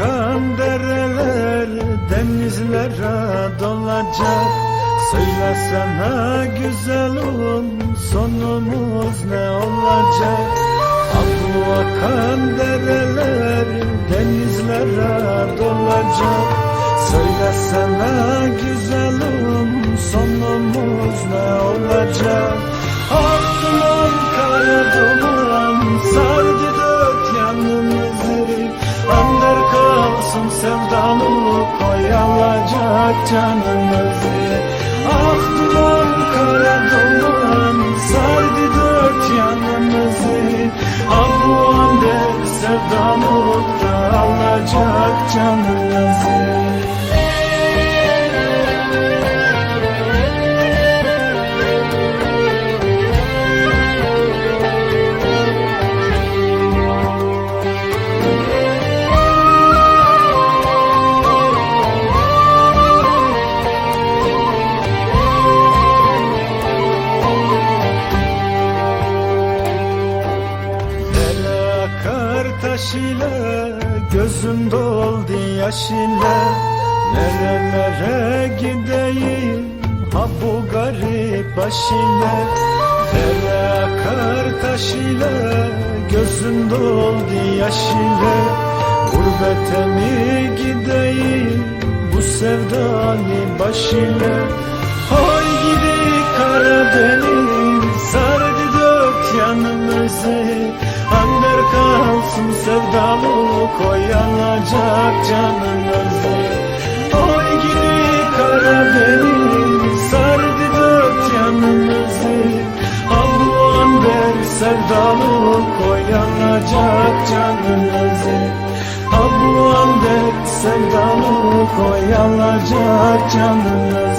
Akan dereler denizlere dolacak Söylesene güzelim sonumuz ne olacak? Bu akan dereler denizlere dolacak. Söylesene güzelim sonumuz ne olacak? Aklım kara duman sardı dört yanımızı. Ander kalsın sevdalı koyalacak canımızı alacak canımızı Dere Gözüm doldu yaş ile Nerelere gideyim? Ha bu garip baş ile Dere akar taş ile Gözüm doldu yaş ile Gurbete mi gideyim? Bu sevdalı baş ile sevdalı koyalacak canımızı. Oy gidi Karadeniz Sardı dört yanımızı Al bu Ander sevdalı koyalacak canımızı. Al bu Ander sevdalı koyalacak canımızı